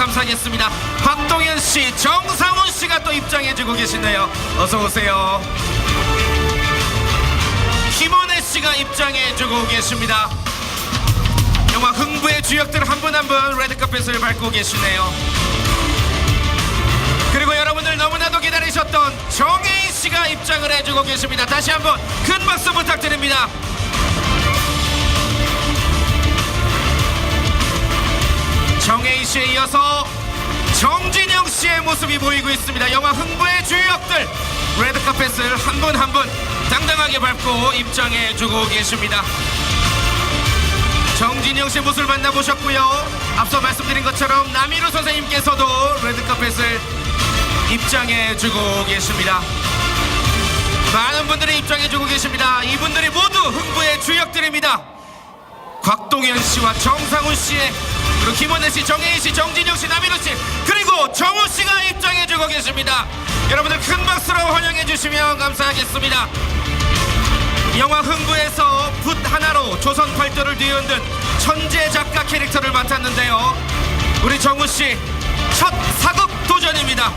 감사하겠습니다. 박동현 씨, 정상훈 씨가 또 입장해주고 계시네요. 어서 오세요. 김원혜 씨가 입장해주고 계십니다. 영화 흥부의 주역들 한 분 한 분 레드카펫을 밟고 계시네요. 그리고 여러분들 너무나도 기다리셨던 정혜인 씨가 입장을 해주고 계십니다. 다시 한번 큰 박수 부탁드립니다. 씨에 이어서 정진영 씨의 모습이 보이고 있습니다. 영화 흥부의 주역들 레드카펫을 한 분 한 분 당당하게 밟고 입장해주고 계십니다. 정진영 씨 모습을 만나보셨고요. 앞서 말씀드린 것처럼 남희루 선생님께서도 레드카펫을 입장해주고 계십니다. 많은 분들이 입장해주고 계십니다. 이분들이 모두 흥부의 주역들입니다. 곽동현 씨와 정상훈 씨의 그리고 김원혜 씨, 정혜인 씨, 정진영 씨, 남희루 씨 그리고 정우 씨가 입장해주고 계십니다. 여러분들 큰 박수로 환영해 주시면 감사하겠습니다. 영화 흥부에서 붓 하나로 조선 팔도를 뒤흔든 천재 작가 캐릭터를 맡았는데요. 우리 정우 씨 첫 사극 도전입니다.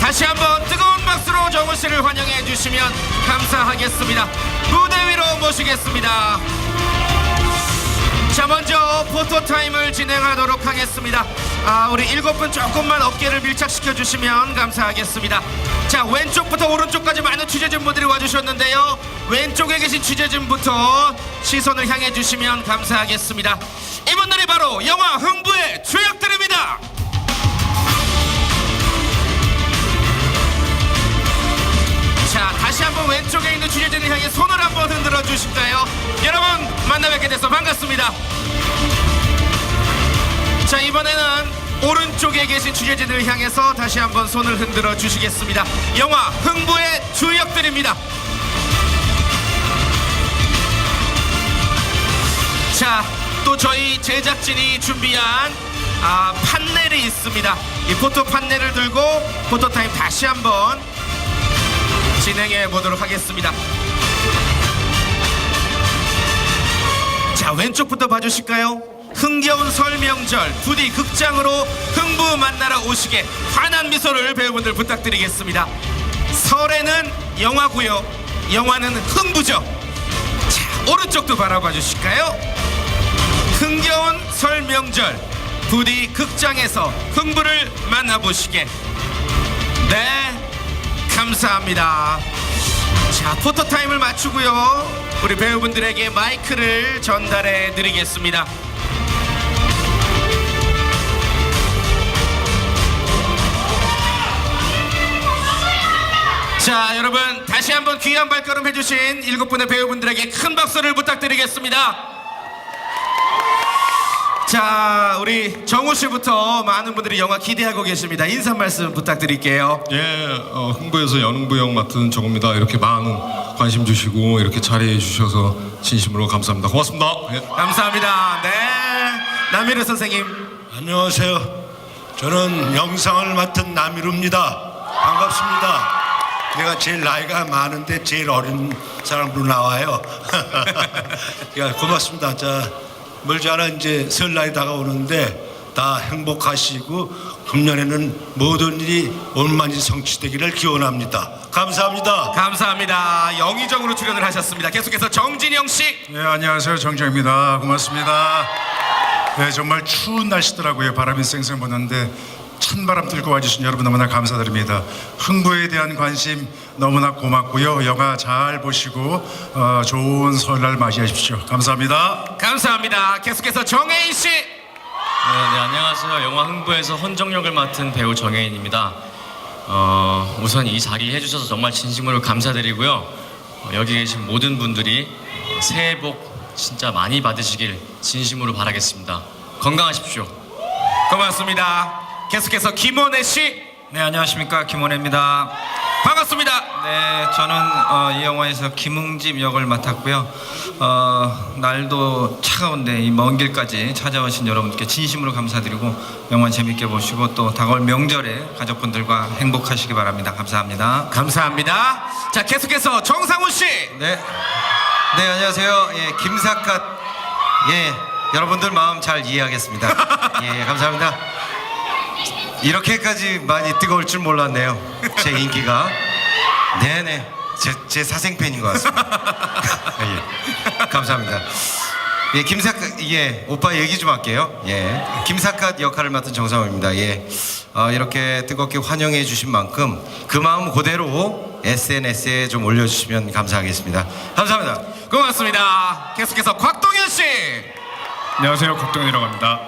다시 한번 뜨거운 박수로 정우 씨를 환영해 주시면 감사하겠습니다. 무대 위로 모시겠습니다. 자 먼저 포토 타임을 진행하도록 하겠습니다. 아 우리 일곱 분 조금만 어깨를 밀착시켜 주시면 감사하겠습니다. 자 왼쪽부터 오른쪽까지 많은 취재진분들이 와주셨는데요. 왼쪽에 계신 취재진부터 시선을 향해 주시면 감사하겠습니다. 이분들이 바로 영화 흥부의 주역들입니다. 자 다시 한번 왼쪽에 있는 취재진을 향해 손을 한번 흔들어 주실까요? 여러분 만나 뵙게 돼서 반갑습니다. 자 이번에는 오른쪽에 계신 취재진을 향해서 다시 한번 손을 흔들어 주시겠습니다. 영화 흥부의 주역들입니다. 자, 또 저희 제작진이 준비한 아, 판넬이 있습니다. 이 포토 판넬을 들고 포토 타임 다시 한번 진행해 보도록 하겠습니다. 자, 왼쪽부터 봐주실까요? 흥겨운 설명절 부디 극장으로 흥부 만나러 오시게 환한 미소를 배우분들 부탁드리겠습니다. 설에는 영화고요. 영화는 흥부죠. 자, 오른쪽도 바라봐 주실까요? 흥겨운 설명절 부디 극장에서 흥부를 만나보시게 네 감사합니다. 자 포토 타임을 마치고요. 우리 배우분들에게 마이크를 전달해 드리겠습니다. 자 여러분 다시 한번 귀한 발걸음 해주신 일곱 분의 배우분들에게 큰 박수를 부탁드리겠습니다 자, 우리 정우 씨부터 많은 분들이 영화 기대하고 계십니다. 인사 말씀 부탁드릴게요. 예, 어, 흥부에서 연흥부역 맡은 정우입니다. 이렇게 많은 관심 주시고 이렇게 자리해 주셔서 진심으로 감사합니다. 고맙습니다. 예. 감사합니다. 네. 남미르 선생님. 안녕하세요. 저는 영상을 맡은 남이루입니다. 반갑습니다. 내가 제일 나이가 많은데 제일 어린 사람으로 나와요. 야, 고맙습니다. 자, 멀지 않아 이제 설날이 다가오는데 다 행복하시고 금년에는 모든 일이 원만히 성취되기를 기원합니다. 감사합니다. 감사합니다. 영의정으로 출연을 하셨습니다. 계속해서 정진영 씨. 네, 안녕하세요. 정정입니다. 고맙습니다. 네, 정말 추운 날씨더라고요. 바람이 쌩쌩 부는데 찬바람 들고 와주신 여러분 너무나 감사드립니다. 흥부에 대한 관심 너무나 고맙고요. 영화 잘 보시고 어, 좋은 설날 맞이하십시오. 감사합니다. 감사합니다. 계속해서 정혜인 씨. 네, 네, 안녕하세요. 영화 흥부에서 헌정 역을 맡은 배우 정혜인입니다. 어, 우선 이 자리 해주셔서 정말 진심으로 감사드리고요. 어, 여기 계신 모든 분들이 새해 복 진짜 많이 받으시길 진심으로 바라겠습니다. 건강하십시오. 고맙습니다. 계속해서 김원혜 씨. 네 안녕하십니까 김원혜입니다. 반갑습니다. 네 저는 어, 이 영화에서 김웅집 역을 맡았고요. 어, 날도 차가운데 이 먼 길까지 찾아오신 여러분께 진심으로 감사드리고 영화 재밌게 보시고 또 다가올 명절에 가족분들과 행복하시기 바랍니다. 감사합니다. 감사합니다. 자, 계속해서 정상훈 씨. 네. 네, 안녕하세요. 예, 김사갓. 예, 여러분들 마음 잘 이해하겠습니다. 예, 예, 감사합니다. 이렇게까지 많이 뜨거울 줄 몰랐네요. 제 인기가. 네네. 제, 제 사생팬인 것 같습니다. 예. 감사합니다. 예, 김사카, 예, 오빠 얘기 좀 할게요. 예. 김사카 역할을 맡은 정상호입니다. 예. 아, 이렇게 뜨겁게 환영해 주신 만큼 그 마음 그대로 SNS에 좀 올려주시면 감사하겠습니다. 감사합니다. 고맙습니다. 계속해서 곽동현 씨. 안녕하세요. 곽동현이라고 합니다.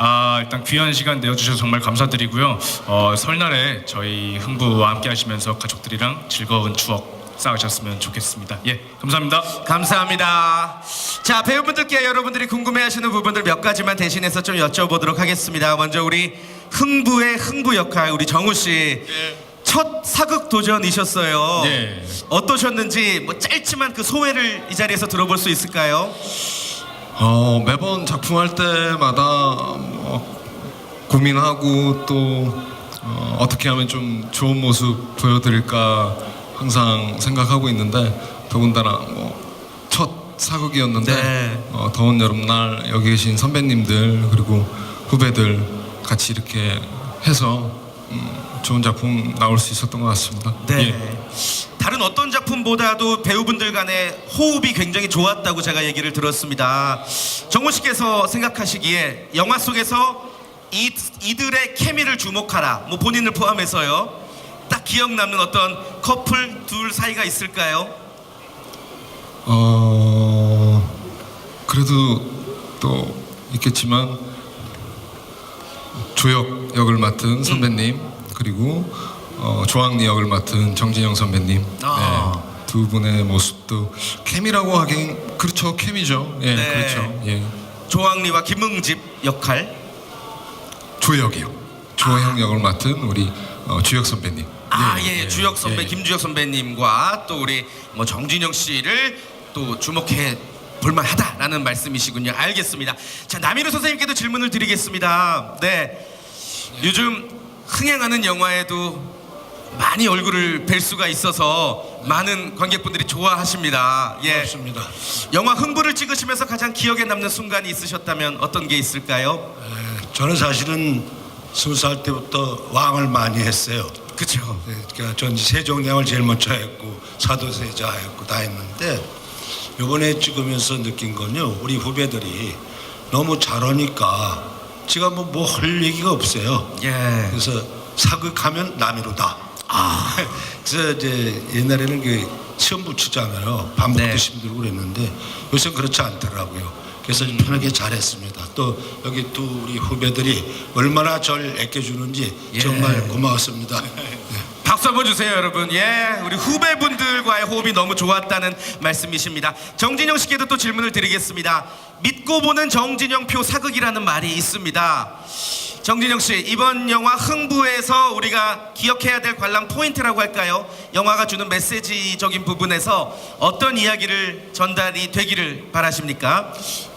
아, 일단 귀한 시간 내어주셔서 정말 감사드리고요. 어, 설날에 저희 흥부와 함께 하시면서 가족들이랑 즐거운 추억 쌓으셨으면 좋겠습니다. 예, 감사합니다. 감사합니다. 자 배우분들께 여러분들이 궁금해하시는 부분들 몇 가지만 대신해서 좀 여쭤보도록 하겠습니다. 먼저 우리 흥부의 흥부 역할 우리 정우 씨. 첫 사극 도전이셨어요. 네. 어떠셨는지 뭐 짧지만 그 소회를 이 자리에서 들어볼 수 있을까요? 어, 매번 작품할 때마다 뭐 고민하고 또 어, 어떻게 하면 좀 좋은 모습 보여드릴까 항상 생각하고 있는데 더군다나 뭐 첫 사극이었는데 네. 어, 더운 여름날 여기 계신 선배님들 그리고 후배들 같이 이렇게 해서 음, 좋은 작품 나올 수 있었던 것 같습니다. 네. 예. 다른 어떤 작품보다도 배우분들 간의 호흡이 굉장히 좋았다고 제가 얘기를 들었습니다. 정우 씨께서 생각하시기에 영화 속에서 이, 이들의 케미를 주목하라. 뭐 본인을 포함해서요. 딱 기억 남는 어떤 커플 둘 사이가 있을까요? 어 그래도 또 있겠지만 조혁 역을 맡은 선배님 그리고 어, 조항리 역을 맡은 정진영 선배님 아. 네, 두 분의 모습도 케미라고 하긴 그렇죠 케미죠 예 네. 그렇죠 예 조항리와 김응집 역할. 조혁이요 조형 역을 맡은 우리 어, 주혁 선배님 아, 예, 예, 예, 주혁 선배, 예. 김주혁 선배님과 또 우리 뭐 정진영 씨를 또 주목해 볼만하다라는 말씀이시군요. 알겠습니다. 자, 남희루 선생님께도 질문을 드리겠습니다. 네, 요즘 흥행하는 영화에도 많이 얼굴을 뵐 수가 있어서 많은 관객분들이 좋아하십니다. 예, 고맙습니다. 영화 흥부를 찍으시면서 가장 기억에 남는 순간이 있으셨다면 어떤 게 있을까요? 저는 사실은 스무 살 때부터 왕을 많이 했어요. 그렇죠. 네, 그러니까 전 세종대왕을 제일 먼저 했고 사도세자 했고 다 했는데 이번에 찍으면서 느낀 건요 우리 후배들이 너무 잘하니까 제가 뭐뭐할 얘기가 없어요. 예. 그래서 사극하면 남이로다. 아. 그래서 이제 옛날에는 그 시험 붙이잖아요. 반복도 네. 힘들고 그랬는데 요새 그렇지 않더라고요. 그래서 좀 편하게 잘했습니다. 또 여기 두 우리 후배들이 얼마나 절 아껴주는지 예. 정말 고마웠습니다. 네. 박수 한번 주세요, 여러분. 예, 우리 후배분들과의 호흡이 너무 좋았다는 말씀이십니다. 정진영 씨께도 또 질문을 드리겠습니다. 믿고 보는 정진영 표 사극이라는 말이 있습니다. 정진영 씨, 이번 영화 흥부에서 우리가 기억해야 될 관람 포인트라고 할까요? 영화가 주는 메시지적인 부분에서 어떤 이야기를 전달이 되기를 바라십니까?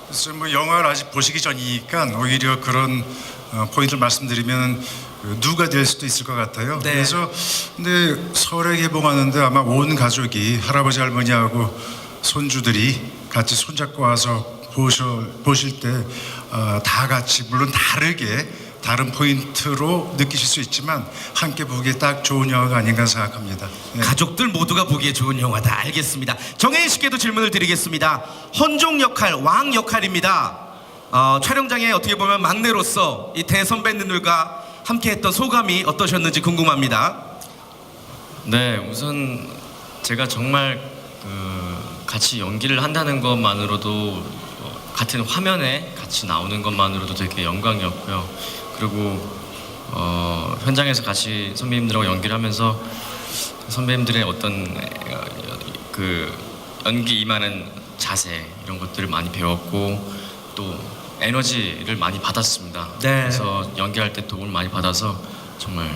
글쎄 뭐 영화를 아직 보시기 전이니까 오히려 그런 어, 포인트를 말씀드리면 그 누가 될 수도 있을 것 같아요. 네. 그래서 근데 설에 개봉하는데 아마 온 가족이 할아버지 할머니하고 손주들이 같이 손잡고 와서 보셔, 보실 때다 같이 물론 다르게 다른 포인트로 느끼실 수 있지만 함께 보기에 딱 좋은 영화가 아닌가 생각합니다. 네. 가족들 모두가 보기에 좋은 영화다. 알겠습니다. 정혜인 씨께도 질문을 드리겠습니다. 헌종 역할, 왕 역할입니다. 어, 촬영장에 어떻게 보면 막내로서 이 대선배님들과 함께했던 소감이 어떠셨는지 궁금합니다. 네, 우선 제가 정말 그 같이 연기를 한다는 것만으로도 어, 같은 화면에 같이 나오는 것만으로도 되게 영광이었고요. 그리고 어, 현장에서 같이 선배님들하고 연기를 하면서 선배님들의 어떤 어, 그 연기 임하는 자세 이런 것들을 많이 배웠고 또 에너지를 많이 받았습니다. 네. 그래서 연기할 때 도움을 많이 받아서 정말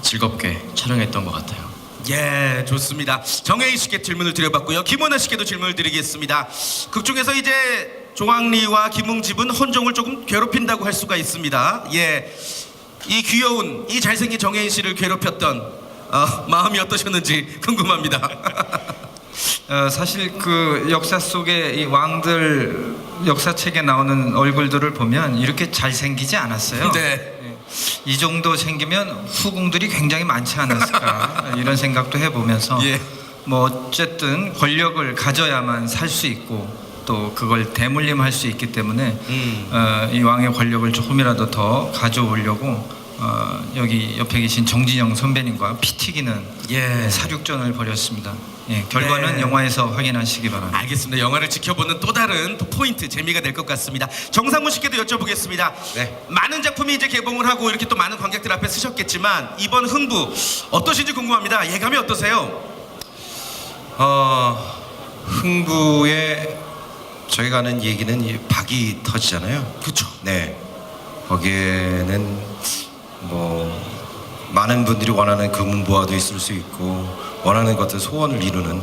즐겁게 촬영했던 것 같아요. 예, 좋습니다. 정혜인 씨께 질문을 드려봤고요. 김원아 씨께도 질문을 드리겠습니다. 극 중에서 이제 조항리와 김웅집은 헌종을 조금 괴롭힌다고 할 수가 있습니다. 예, 이 귀여운, 이 잘생긴 정혜인 씨를 괴롭혔던 어, 마음이 어떠셨는지 궁금합니다. 어, 사실 그 역사 속에 이 왕들 역사책에 나오는 얼굴들을 보면 이렇게 잘생기지 않았어요. 네. 예. 이 정도 생기면 후궁들이 굉장히 많지 않았을까 이런 생각도 해보면서 예. 뭐 어쨌든 권력을 가져야만 살 수 있고 또 그걸 대물림할 수 있기 때문에 음. 어, 이 왕의 권력을 조금이라도 더 가져오려고 어, 여기 옆에 계신 정진영 선배님과 피 튀기는 예. 사륙전을 벌였습니다. 예, 결과는 네. 영화에서 확인하시기 바랍니다. 알겠습니다. 영화를 지켜보는 또 다른 또 포인트 재미가 될 것 같습니다. 정상무 씨께도 여쭤보겠습니다. 네. 많은 작품이 이제 개봉을 하고 이렇게 또 많은 관객들 앞에 쓰셨겠지만 이번 흥부 어떠신지 궁금합니다. 예감이 어떠세요? 어, 흥부에 저희가 하는 얘기는 이 박이 터지잖아요. 그렇죠. 네. 거기에는 뭐 많은 분들이 원하는 금은보화도 있을 수 있고 원하는 것들 소원을 이루는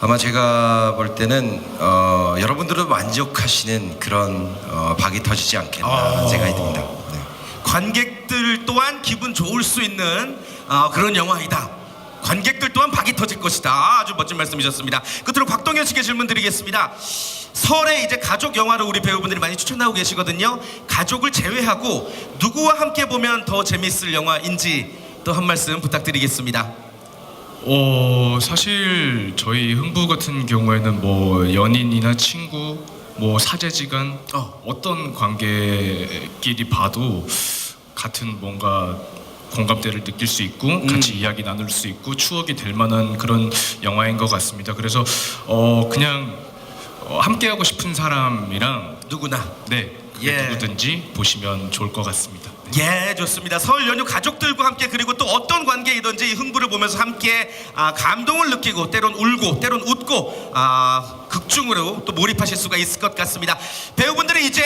아마 제가 볼 때는 어, 여러분들은 만족하시는 그런 어, 박이 터지지 않겠나 생각이 듭니다. 네. 관객들 또한 기분 좋을 수 있는 아, 그런 영화이다. 관객들 또한 박이 터질 것이다. 아주 멋진 말씀이셨습니다. 끝으로 곽동현 씨께 질문 드리겠습니다. 설에 이제 가족 영화로 우리 배우분들이 많이 추천하고 계시거든요. 가족을 제외하고 누구와 함께 보면 더 재밌을 영화인지 또 한 말씀 부탁드리겠습니다. 어 사실 저희 흥부 같은 경우에는 뭐 연인이나 친구 뭐 사제지간 어. 어떤 관계끼리 봐도 같은 뭔가 공감대를 느낄 수 있고 같이 이야기 나눌 수 있고 추억이 될 만한 그런 영화인 것 같습니다. 그래서 어 그냥 어, 함께 하고 싶은 사람이랑 누구나. 네 그게 예. 누구든지 보시면 좋을 것 같습니다. 예, 좋습니다. 설 연휴 가족들과 함께 그리고 또 어떤 관계이든지 이 흥부를 보면서 함께 아, 감동을 느끼고 때론 울고 때론 웃고 아, 극중으로 또 몰입하실 수가 있을 것 같습니다. 배우분들이 이제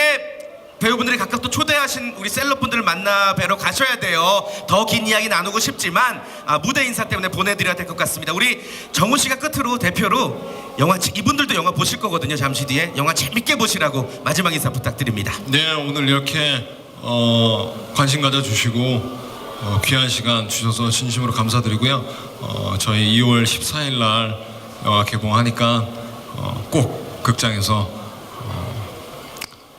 배우분들이 각각 또 초대하신 우리 셀럽분들을 만나 뵈러 가셔야 돼요. 더 긴 이야기 나누고 싶지만 아, 무대 인사 때문에 보내드려야 될 것 같습니다. 우리 정우 씨가 끝으로 대표로 영화 이분들도 영화 보실 거거든요. 잠시 뒤에 영화 재밌게 보시라고 마지막 인사 부탁드립니다. 네, 오늘 이렇게 어, 관심 가져주시고 어, 귀한 시간 주셔서 진심으로 감사드리고요. 어, 저희 2월 14일 날 영화 개봉하니까 어, 꼭 극장에서 어,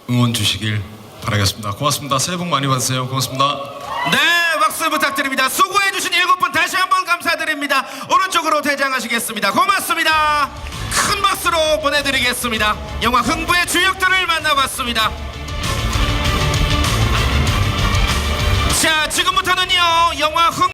응원 주시길 바라겠습니다. 고맙습니다. 새해 복 많이 받으세요. 고맙습니다. 네, 박수 부탁드립니다. 수고해주신 일곱 분 다시 한번 감사드립니다. 오른쪽으로 퇴장하시겠습니다. 고맙습니다. 큰 박수로 보내드리겠습니다. 영화 흥부의 주역들을 만나봤습니다. 자, 지금부터는요, 영화 흥